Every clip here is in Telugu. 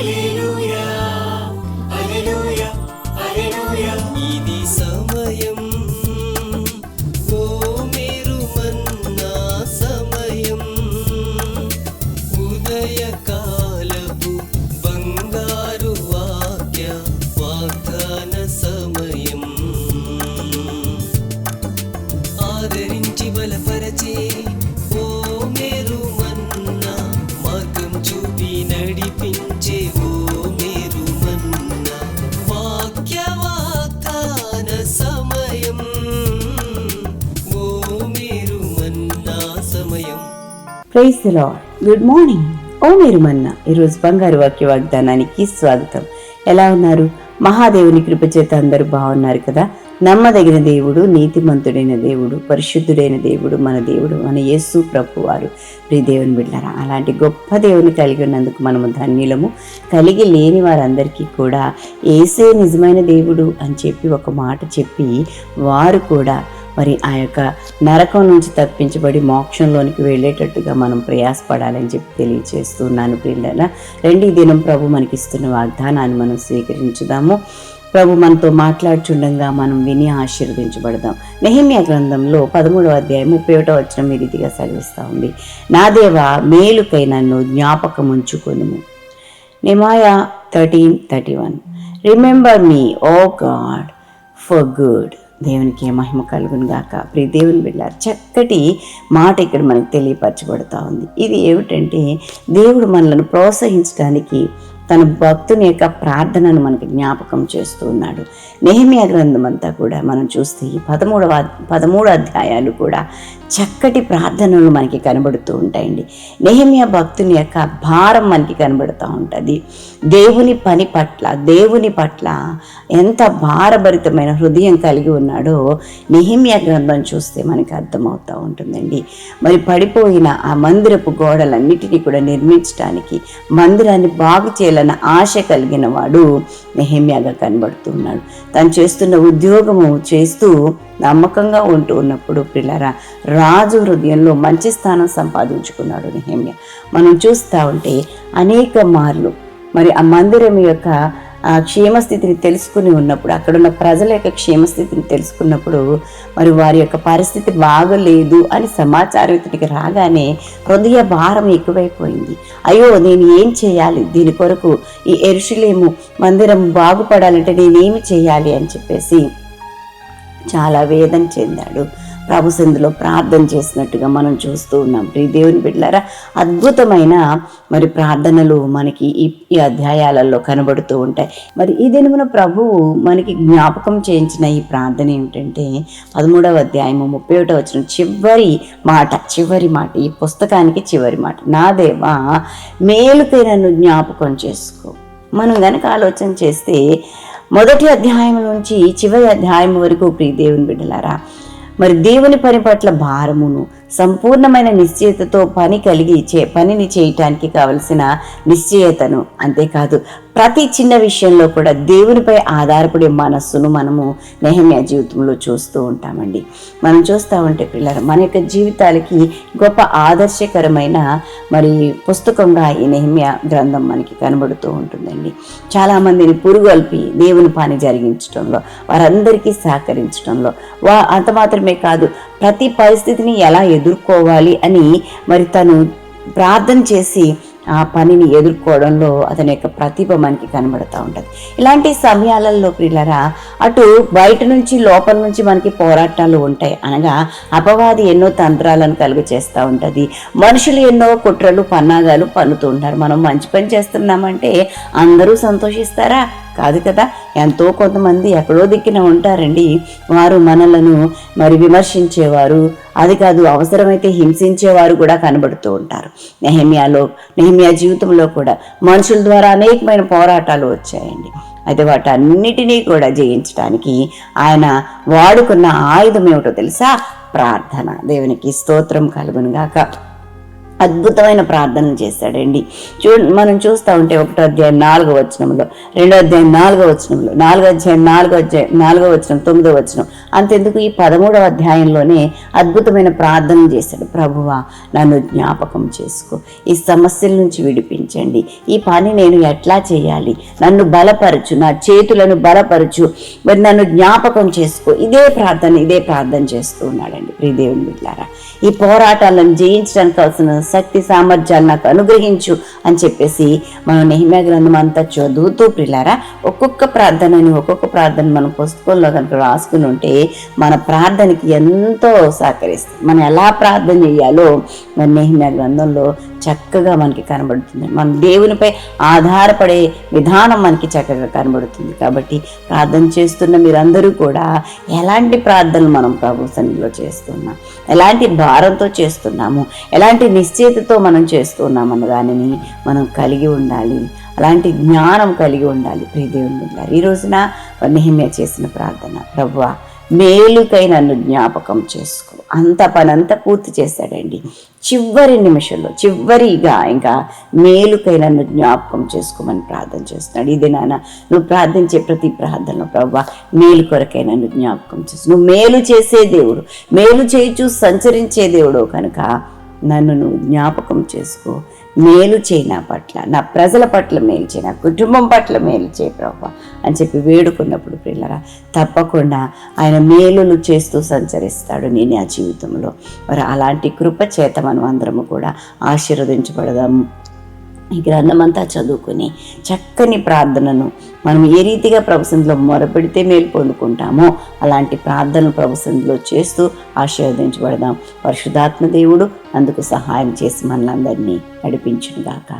ఇది ప్రైజ్ లా గుడ్ మార్నింగ్ ఓ మీరు మన్న ఈరోజు బంగారు వాక్య వాగ్దానానికి స్వాగతం. ఎలా ఉన్నారు? మహాదేవుని కృప చేత అందరూ బాగున్నారు కదా? నమ్మదగిన దేవుడు నీతిమంతుడైన దేవుడు పరిశుద్ధుడైన దేవుడు మన దేవుడు మన యేసు ప్రభు వారు ప్రియ దేవుని బిడ్డారా అలాంటి గొప్ప దేవుని కలిగి ఉన్నందుకు మనము ధన్యులము. కలిగి లేని వారందరికీ కూడా ఏసే నిజమైన దేవుడు అని చెప్పి ఒక మాట చెప్పి వారు కూడా మరి ఆ యొక్క నరకం నుంచి తప్పించబడి మోక్షంలోనికి వెళ్ళేటట్టుగా మనం ప్రయాసపడాలని చెప్పి తెలియచేస్తున్నాను పిల్లల రెండు ఈ దినం ప్రభు మనకిస్తున్న వాగ్దానాన్ని మనం స్వీకరించుదాము. ప్రభు మనతో మాట్లాడుచుండగా మనం విని ఆశీర్వదించబడదాం. నెహిమ్య గ్రంథంలో పదమూడవ అధ్యాయం ముప్పై ఒకటో వచ్చిన మీ రీతిగా సెలవిస్తూ ఉంది. నా దేవ మేలుకై నన్ను జ్ఞాపకం ఉంచుకొను Nehemiah thirteen thirty one. Remember me O God for good. దేవునికి మహిమ కలుగును గాక. ప్రియ దేవుని బిడ్డారు చక్కటి మాట ఇక్కడ మనకు తెలియపరచబడుతూ ఉంది. ఇది ఏమిటంటే దేవుడు మనల్ని ప్రోత్సహించడానికి తన భక్తుని యొక్క ప్రార్థనను మనకి జ్ఞాపకం చేస్తూ ఉన్నాడు. నేహమియా గ్రంథం అంతా కూడా మనం చూస్తే ఈ పదమూడవ పదమూడు అధ్యాయాలు కూడా చక్కటి ప్రార్థనలు మనకి కనబడుతూ ఉంటాయండి. నెహమియా భక్తుని యొక్క భారం మనకి కనబడుతూ ఉంటుంది. దేవుని పని పట్ల దేవుని పట్ల ఎంత భారభరితమైన హృదయం కలిగి ఉన్నాడో నెహిమియా గ్రంథం చూస్తే మనకి అర్థమవుతూ ఉంటుందండి. మరి పడిపోయిన ఆ మందిరపు గోడలన్నిటినీ కూడా నిర్మించడానికి మందిరాన్ని బాగు చేయాలన్న ఆశ కలిగిన వాడు నెహమ్యాగా కనబడుతున్నాడు. తను చేస్తున్న ఉద్యోగము చేస్తూ నమ్మకంగా ఉంటూ ఉన్నప్పుడు పిల్లరా రాజు హృదయంలో మంచి స్థానం సంపాదించుకున్నాడు నెహమ్య. మనం చూస్తూ ఉంటే అనేక మార్లు మరి ఆ మందిరం యొక్క ఆ క్షేమస్థితిని తెలుసుకుని ఉన్నప్పుడు అక్కడున్న ప్రజల యొక్క క్షేమస్థితిని తెలుసుకున్నప్పుడు మరి వారి యొక్క పరిస్థితి బాగలేదు అని సమాచారం ఇతనికి రాగానే హృదయ భారం ఎక్కువైపోయింది. అయ్యో నేను ఏం చేయాలి? దీని కొరకు ఈ ఎరుషులేము మందిరం బాగుపడాలంటే నేనేమి చేయాలి? అని చెప్పేసి చాలా వేదన చెందాడు. ప్రభు సందులో ప్రార్థన చేసినట్టుగా మనం చూస్తూ ఉన్నాం. ప్రియ దేవుని బిడ్డలారా అద్భుతమైన మరి ప్రార్థనలు మనకి ఈ ఈ అధ్యాయాలలో కనబడుతూ ఉంటాయి. మరి ఈ దినమున ప్రభువు మనకి జ్ఞాపకం చేయించిన ఈ ప్రార్థన ఏమిటంటే పదమూడవ అధ్యాయము ముప్పై ఒకటో వచ్చిన చివరి మాట చివరి మాట ఈ పుస్తకానికి చివరి మాట నా దేవా మేలుకై నన్ను జ్ఞాపకం చేసుకో. మనం గనక ఆలోచన చేస్తే మొదటి అధ్యాయం నుంచి చివరి అధ్యాయం వరకు ప్రియదేవుని బిడ్డలారా మరి దేవుని పని పట్ల భారమును సంపూర్ణమైన నిశ్చయతతో పని కలిగి చే పనిని చేయటానికి కావలసిన నిశ్చయతను అంతేకాదు. ప్రతి చిన్న విషయంలో కూడా దేవునిపై ఆధారపడే మనస్సును మనము నెహమ్య జీవితంలో చూస్తూ ఉంటామండి. మనం చూస్తూ ఉంటే పిల్లలు మన యొక్క జీవితాలకి గొప్ప ఆదర్శకరమైన మరి పుస్తకంగా ఈ నెహమ్య గ్రంథం మనకి కనబడుతూ ఉంటుందండి. చాలామందిని పురుగొల్పి దేవుని పని జరిగించడంలో వారందరికీ సహకరించడంలో వా అంత మాత్రమే కాదు ప్రతి పరిస్థితిని ఎలా ఎదుర్కోవాలి అని మరి తను ప్రార్థన చేసి ఆ పనిని ఎదుర్కోవడంలో అతని యొక్క ప్రతిభ మనకి కనబడుతూ ఉంటుంది. ఇలాంటి సమయాలలో పిల్లరా అటు బయట నుంచి లోపల నుంచి మనకి పోరాటాలు ఉంటాయి. అనగా అపవాది ఎన్నో తంత్రాలను కలుగు చేస్తూ ఉంటుంది. మనుషులు ఎన్నో కుట్రలు పన్నాగాలు పన్నుతూ ఉంటారు మనం మంచి పని చేస్తున్నామంటే అందరూ సంతోషిస్తారా? కాదు కదా? ఎంతో కొంతమంది ఎక్కడో దిక్కిన ఉంటారండి. వారు మనలను మరి విమర్శించేవారు అది కాదు అవసరమైతే హింసించేవారు కూడా కనబడుతూ ఉంటారు. నెహమియాలో నెహమియా జీవితంలో కూడా మనుషుల ద్వారా అనేకమైన పోరాటాలు వచ్చాయండి. అయితే వాటన్నిటినీ కూడా జయించడానికి ఆయన వాడుకున్న ఆయుధం ఏమిటో తెలుసా? ప్రార్థన. దేవునికి స్తోత్రం కలుగునుగాక. అద్భుతమైన ప్రార్థనలు చేశాడండి. చూ మనం చూస్తూ ఉంటే ఒకటో అధ్యాయం నాలుగో వచనంలో రెండో అధ్యాయం నాలుగో వచనంలో నాలుగో అధ్యాయం నాలుగో అధ్యాయం నాలుగో వచనం తొమ్మిదో వచనం అంతెందుకు ఈ పదమూడవ అధ్యాయంలోనే అద్భుతమైన ప్రార్థనలు చేశాడు. ప్రభువా నన్ను జ్ఞాపకం చేసుకో. ఈ సమస్యల నుంచి విడిపించండి. ఈ పని నేను ఎట్లా చేయాలి? నన్ను బలపరచు నా చేతులను బలపరచు. మరి నన్ను జ్ఞాపకం చేసుకో. ఇదే ప్రార్థన ఇదే ప్రార్థన చేస్తూ ఉన్నాడండి. ప్రియ దేవుని బిడ్డారా ఈ పోరాటాలను జయించడానికి అవసరం శక్తి సామర్థ్యాలు నాకు అనుగ్రహించు అని చెప్పేసి మనం నెహిమ గ్రంథం అంతా చదువుతూ ప్రిలారా ఒక్కొక్క ప్రార్థనని ఒక్కొక్క ప్రార్థన మనం పుస్తకంలో కనుక రాసుకుని ఉంటే మన ప్రార్థనకి ఎంతో సహకరిస్తుంది మనం ఎలా ప్రార్థన చేయాలో మన నెహిమ గ్రంథంలో చక్కగా మనకి కనబడుతుంది. మన దేవునిపై ఆధారపడే విధానం మనకి చక్కగా కనబడుతుంది. కాబట్టి ప్రార్థన చేస్తున్న మీరందరూ కూడా ఎలాంటి ప్రార్థనలు మనం ప్రభు సన్నిధిలో చేస్తున్నాం? ఎలాంటి భారంతో చేస్తున్నాము? ఎలాంటి నిశ్చయితతో మనం చేస్తున్నామన్న దానిని మనం కలిగి ఉండాలి. అలాంటి జ్ఞానం కలిగి ఉండాలి. ప్రియదేవుని గారు ఈ రోజున నెహిమ్య చేసిన ప్రార్థన ప్రభువా మేలుకై నన్ను జ్ఞాపకం చేసుకో. అంత పనంతా పూర్తి చేశాడండి. చివరి నిమిషంలో చివరిగా ఇంకా మేలుకై నన్ను జ్ఞాపకం చేసుకోమని ప్రార్థన చేస్తున్నాడు. ఇది నాన్న నువ్వు ప్రార్థించే ప్రతి ప్రార్థనలో ప్రభా మేలు కొరకై నన్ను జ్ఞాపకం చేసు నువ్వు మేలు చేసే దేవుడు. మేలు చేయి చూసి సంచరించే దేవుడు కనుక నన్ను నువ్వు జ్ఞాపకం చేసుకో. మేలు చేయి నా పట్ల. నా ప్రజల పట్ల మేలు చేయి. నా కుటుంబం పట్ల మేలు చేయి ప్రభు అని చెప్పి వేడుకున్నప్పుడు పిల్లరా తప్పకుండా ఆయన మేలులు చేస్తూ సంచరిస్తాడు నేను ఆ జీవితంలో. మరి అలాంటి కృప చేత మనం అందరము కూడా ఆశీర్వదించబడదాము ఈ గ్రంథమంతా చదువుకుని చక్కని ప్రార్థనను మనం ఏ రీతిగా ప్రభుసంధిలో మొరపెడితే మేలు పొందుకుంటామో అలాంటి ప్రార్థనలు ప్రభుసంధిలో చేస్తూ ఆశీర్వదించబడదాం. పరిశుధాత్మ దేవుడు అందుకు సహాయం చేసి మనలందరినీ నడిపించుగాక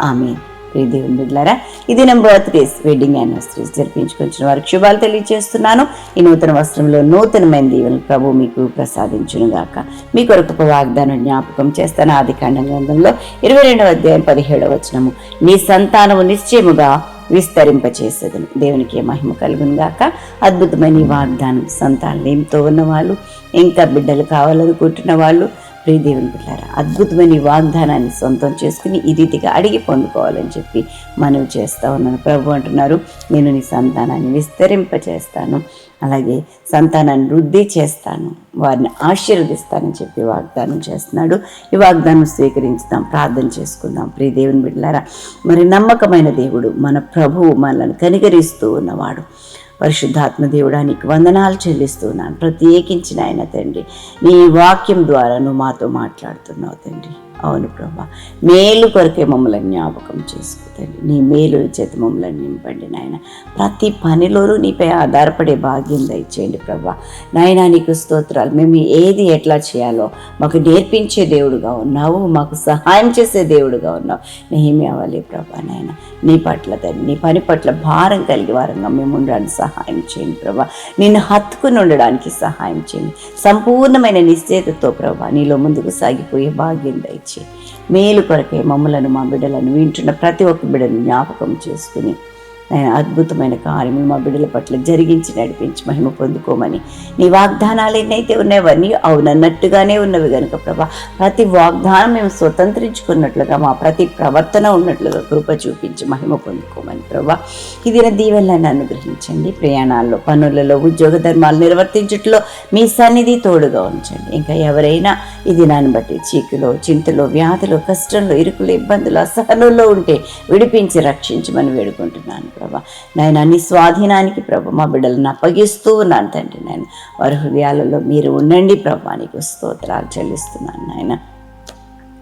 ఆమె ప్రియ దేవుని బిడ్డలారా ఇది నా బర్త్డేస్ వెడ్డింగ్ యానివర్సరీస్ జరిపించుకొచ్చిన వారికి శుభాలు తెలియజేస్తున్నాను. ఈ నూతన వస్త్రంలో నూతనమైన దీవెనలు ప్రభు మీకు ప్రసాదించును గాక మీ కొరకు వాగ్దానం జ్ఞాపకం చేస్తాను. ఆది కాండ గ్రంథంలో ఇరవై రెండవ అధ్యాయం పదిహేడవ వచనము. నీ సంతానము నిశ్చయముగా విస్తరింపచేసేదను. దేవునికి మహిమ కలుగును గాక. అద్భుతమైన వాగ్దానం సంతానలేమితో ఉన్న ఉన్నవాళ్ళు ఇంకా బిడ్డలు కావాలనుకుంటున్న వాళ్ళు ప్రియ దేవుని బిడ్డారా అద్భుతమైన వాగ్దానాన్ని సొంతం చేసుకుని ఈ రీతిగా అడిగి పొందుకోవాలని చెప్పి మనవి చేస్తా ఉన్నాను. ప్రభు అంటున్నారు నేను నీ సంతానాన్ని విస్తరింపచేస్తాను అలాగే సంతానాన్ని వృద్ధి చేస్తాను వారిని ఆశీర్వదిస్తానని చెప్పి వాగ్దానం చేస్తున్నాడు. ఈ వాగ్దానం స్వీకరించుదాం ప్రార్థన చేసుకుందాం. ప్రియ దేవుని బిడ్డలారా మరి నమ్మకమైన దేవుడు మన ప్రభువు మనల్ని కనికరిస్తూ ఉన్నవాడు. పరిశుద్ధాత్మ దేవుడానికి వందనాలు చెల్లిస్తున్నాను. ప్రత్యేకించిన ఆయన తండ్రి నీ వాక్యం ద్వారా నువ్వు మాతో మాట్లాడుతున్నావు తండ్రి. అవును ప్రభా. మేలు కొరకే మమ్మల్ని జ్ఞాపకం చేసుకో నీ మేలు చేతి మమ్మల్ని నింపండి నాయన. ప్రతి పనిలోనూ నీపై ఆధారపడే భాగ్యం దయచేయండి ప్రభా. నాయన నీకు స్తోత్రాలు. మేము ఏది ఎట్లా చేయాలో మాకు నేర్పించే దేవుడుగా ఉన్నావు. మాకు సహాయం చేసే దేవుడుగా ఉన్నావు. నేమి అవ్వాలి ప్రభా నాయన? నీ పట్ల తండ్రి నీ పని పట్ల భారం కలిగి వారంగా మేము ఉండడానికి సహాయం చేయండి ప్రభా. నిన్ను హత్తుకుని ఉండడానికి సహాయం చేయండి. సంపూర్ణమైన నిశ్చేతతో ప్రభా నీలో ముందుకు సాగిపోయే భాగ్యం మేలు కొరకే మమ్మలను మా బిడ్డలను వింటున్న ప్రతి ఒక్క బిడ్డను జ్ఞాపకం చేసుకుని ఆయన అద్భుతమైన కార్యములు మా బిడ్డల పట్ల జరిగించి నడిపించి మహిమ పొందుకోమని. నీ వాగ్దానాలు ఎన్నైతే ఉన్నాయవన్నీ అవునన్నట్టుగానే ఉన్నవి కనుక ప్రభా ప్రతి వాగ్దానం మేము స్వతంత్రించుకున్నట్లుగా మా ప్రతి ప్రవర్తన ఉన్నట్లుగా కృప చూపించి మహిమ పొందుకోమని ప్రభా. ఇది నా దీవెనలను అనుగ్రహించండి. ప్రయాణాల్లో పనులలో ఉద్యోగ ధర్మాలు నిర్వర్తించట్లో మీ సన్నిధి తోడుగా ఉంచండి. ఇంకా ఎవరైనా ఇది దాన్ని బట్టి చీకులో చింతలో వ్యాధులు కష్టంలో ఇరుకులు ఇబ్బందులు అసహనంలో ఉంటే విడిపించి రక్షించమని వేడుకుంటున్నాను ప్రభా. నాయన నీ స్వాధీనానికి ప్రభు మా బిడ్డలను అప్పగిస్తూ ఉన్నాను తండ్రి నేను వారి హృదయాలలో మీరు ఉండండి ప్రభా నీకు స్తోత్రాలు చెల్లిస్తున్నాను నాయన.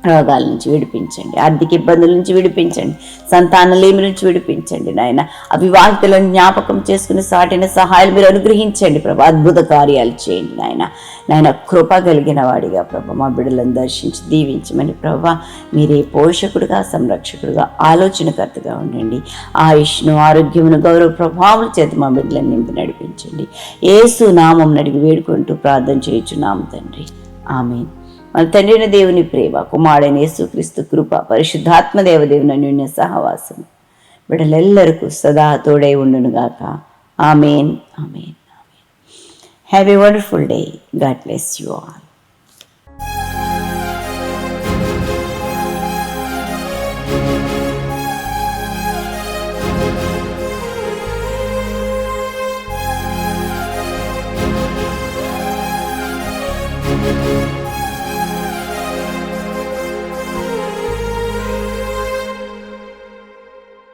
రోగాల నుంచి విడిపించండి ఆర్థిక ఇబ్బందుల నుంచి విడిపించండి సంతానలేమి నుంచి విడిపించండి నాయన. అవివాహితులను జ్ఞాపకం చేసుకుని సాటిన సహాయాలు మీరు అనుగ్రహించండి ప్రభా. అద్భుత కార్యాలు చేయండి నాయన. నాయన కృప కలిగిన వాడిగా ప్రభు మా బిడ్డలను దర్శించి దీవించమని ప్రభా మీరే పోషకుడుగా సంరక్షకుడుగా ఆలోచనకర్తగా ఉండండి. ఆయుష్ను ఆరోగ్యమును గౌరవ ప్రభావం చేత మా బిడ్డలను నింపి నడిపించండి. ఏసు నామం నడిగి వేడుకుంటూ ప్రార్థన చేయుచున్నాము తండ్రి. ఆమె మన తండ్రిన దేవుని ప్రేమ కుమారుడైన యేసుక్రీస్తు కృప పరిశుద్ధాత్మ దేవదేవుని అన్యోన్య సహవాసం బిడ్డలెల్లరికూ సదా తోడై ఉండునుగాక amen amen amen. Have a wonderful day God bless you all